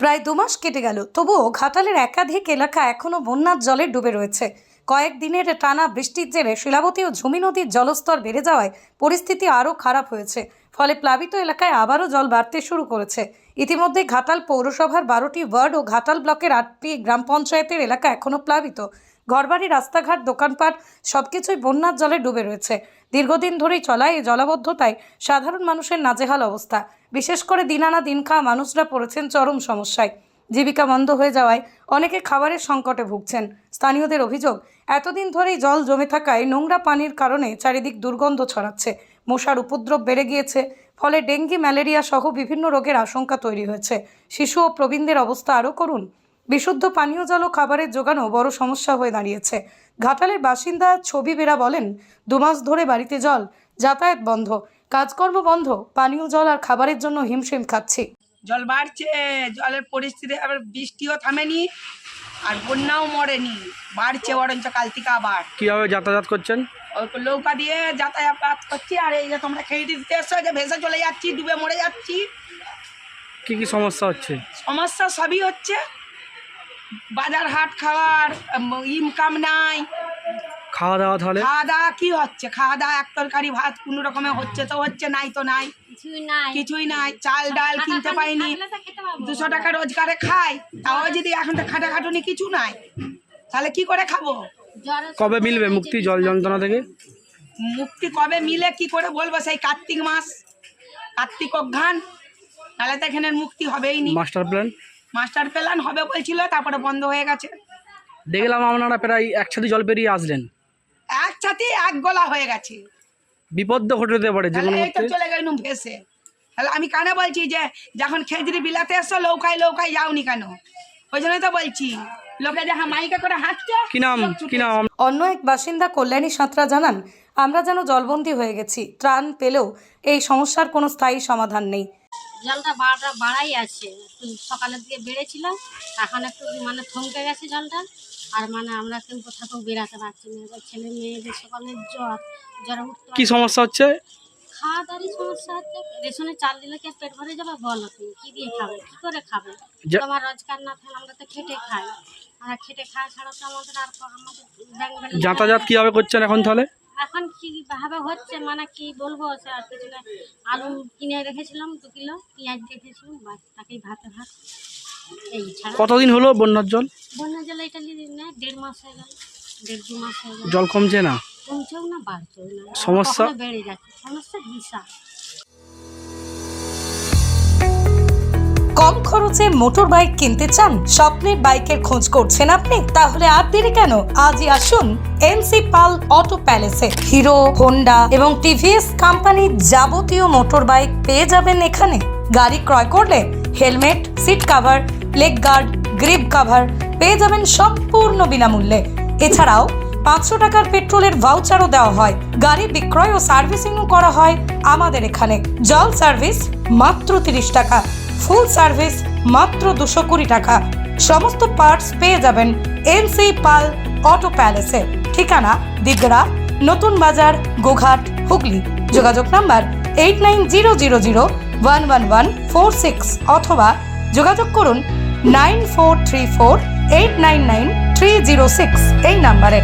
প্রায় দু মাস কেটে গেল তবুও ঘাটালের একাধিক এলাকা এখনও বন্যার জলে ডুবে রয়েছে। কয়েক দিনের টানা বৃষ্টির জেরে শিলাবতী ও ঝুমি নদীর জলস্তর বেড়ে যাওয়ায় পরিস্থিতি আরও খারাপ হয়েছে। ফলে প্লাবিত এলাকায় আবারও জল বাড়তে শুরু করেছে। ইতিমধ্যে ঘাটাল পৌরসভার বারোটি ওয়ার্ড ও ঘাটাল ব্লকের আটটি গ্রাম পঞ্চায়েতের এলাকা এখনও প্লাবিত। ঘরবাড়ি, রাস্তাঘাট, দোকানপাট সবকিছুই বন্যার জলে ডুবে রয়েছে। দীর্ঘদিন ধরেই চলা এই জলাবদ্ধতায় সাধারণ মানুষের নাজেহাল অবস্থা। বিশেষ করে দিন আনা দিন খাওয়া মানুষরা পড়েছেন চরম সমস্যায়। জীবিকা বন্ধ হয়ে যাওয়ায় অনেকে খাবারের সংকটে ভুগছেন। স্থানীয়দের অভিযোগ এতদিন ধরেই জল জমে থাকায় নোংরা পানির কারণে চারিদিক দুর্গন্ধ ছড়াচ্ছে। মশার উপদ্রব বেড়ে গিয়েছে, ফলে ডেঙ্গি, ম্যালেরিয়া সহ বিভিন্ন রোগের আশঙ্কা তৈরি হয়েছে। শিশু ও প্রবীণদের অবস্থা আরও করুন। বিশুদ্ধ পানীয় জল ও খাবারের জোগানও বড় সমস্যা হয়ে দাঁড়িয়েছে। ঘাটালের বাসিন্দা ছবি বেরা বলেন দুমাস ধরে বাড়িতে জল, যাতায়াত বন্ধ, কাজকর্ম বন্ধ, পানীয় জল আর খাবারের জন্য হিমশিম খাচ্ছি। জল বাড়ছে, জলের পরিস্থিতি, আবার বৃষ্টিও থামেনি। আর বন্যাও মরেনি বাড়ছে বরঞ্চ কাল থেকে আবার। কীভাবে যাতায়াত করছেন? নৌকা দিয়ে যাতায়াত করছি আর এই যে তোমরা খেয়ে দিতে এসছো এই যে ভেসে চলে যাচ্ছি ডুবে মরে যাচ্ছি। কি কি সমস্যা হচ্ছে? সমস্যা সবই হচ্ছে। বাজার হাট খাওয়ার ইনকাম নাই। খাওয়া দাওয়া তাহলে? খাওয়া দাওয়া কি হচ্ছে? খাওয়া দাওয়া এক তরকারি ভাত কোনো রকমে হচ্ছে তো হচ্ছে নাই তো নাই। কিছুই নাই। চাল ডাল কিনতে পাইনি। দুশো টাকা রোজগারে খাই তাও যদি এখন তো খাটাখাটুনি কিছু নাই তাহলে কি করে খাব? কবে মিলবে মুক্তি জল যন্ত্রণা থেকে? মুক্তি কবে মিলে কি করে বলব সেই কার্তিক মাস? কার্তিক অঘ্রান তাহলে তো এখানে মুক্তি হবেই নি। মাস্টার প্ল্যান মাস্টার প্ল্যান হবে বলছিল তারপরে বন্ধ হয়ে গেছে। দেখলাম আপনারা প্রায় একসাথে জল পেরিয়ে আসলেন। একসাথে এক গলা হয়ে গেছে। বিপদ তো ঘটে যেতে পারে যে তাহলে কোনো এই তো মুহূর্তে চলে গেলুম ভেসে। তাহলে আমি কানে বলছি যে যখন খেজড়ি বিলাতে এসছো লৌকায় লৌকায় যাওনি কেন? ওই জন্যই তো বলছি। লোকে যখন মাইকে করে হাঁটছে কি নাম? কি নাম? অন্য এক বাসিন্দা কল্যাণী সাঁতরা জানান আমরা যেন জলবন্দী হয়ে গেছি ত্রাণ পেলেও এই সমস্যার কোনো স্থায়ী সমাধান নেই। জলটা বাড়া বাড়াই আছে। সকালের দিকে বেড়েছিল এখন একটু মানে থমকে গেছে জলটা। আর মানে আমরা কেউ কোথাও বেরাতে পারছি না। এবার ছেলে মেয়েদের সকালের জ্বর জ্বর উঠতে কি সমস্যা হচ্ছে? খাওয়া দাওয়ারই সমস্যা হচ্ছে। রেশনে চাল দিলে কি আর পেট ভরে যাবে? বলো তুমি কি দিয়ে খাবে? কি করে খাবে? যা- তোমার রোজগার না থাকলে আমরা তো খেটে খাই। আর খেটে খাওয়া ছাড়া তো আমাদের আর আমাদের ব্যাংক ব্যালেন্স যাতায়াত কীভাবে করছেন এখন তাহলে? এখন কি ভাবে হচ্ছে? মানে কি বলব? আর কিছু আলু কিনে রেখেছিলাম দু কিলো পেঁয়াজ রেখেছিলাম বাস তাকেই ভাতে ভাত। কতদিন হলো বন্যার জল? বন্যা জল এটা না দেড় মাস হয়ে গেল দেড় দু মাস হয়ে গেল। জল কমছে না? কমছেও না বাড়ছেও না। সমস্যা? বেড়ে যাচ্ছে সমস্যা বিশাল কম খরচে মোটর বাইক কিনতে চান? স্বপ্নের বাইকের খোঁজ করছেন আপনি? তাহলে আর দেরি কেন? আজই আসুন এনসি পাল অটো প্যালেসে হিরো হোন্ডা এবং টিভিএস কোম্পানির যাবতীয় মোটর বাইক পেয়ে যাবেন এখানে। গাড়ি ক্রয় করলে helmet, seat cover leg guard grip cover পেয়ে যাবেন সম্পূর্ণ বিনামূল্যে। এছাড়াও পাঁচশো টাকার পেট্রোলের ভাউচারও দেওয়া হয়। গাড়ি বিক্রয় ও সার্ভিসিংও করা হয় আমাদের এখানে। জল সার্ভিস মাত্র তিরিশ টাকা, ফুল সার্ভিস মাত্র দুশো কুড়ি টাকা। সমস্ত পার্টস পেয়ে যাবেন এনসি পাল অটো প্যালেসে। ঠিকানা দিগড়া, নতুন বাজার, গোঘাট, হুগলি। যোগাযোগ number eight nine zero zero zero one one one four six অথবা যোগাযোগ করুন nine four three four eight nine nine three zero six এই নাম্বারে।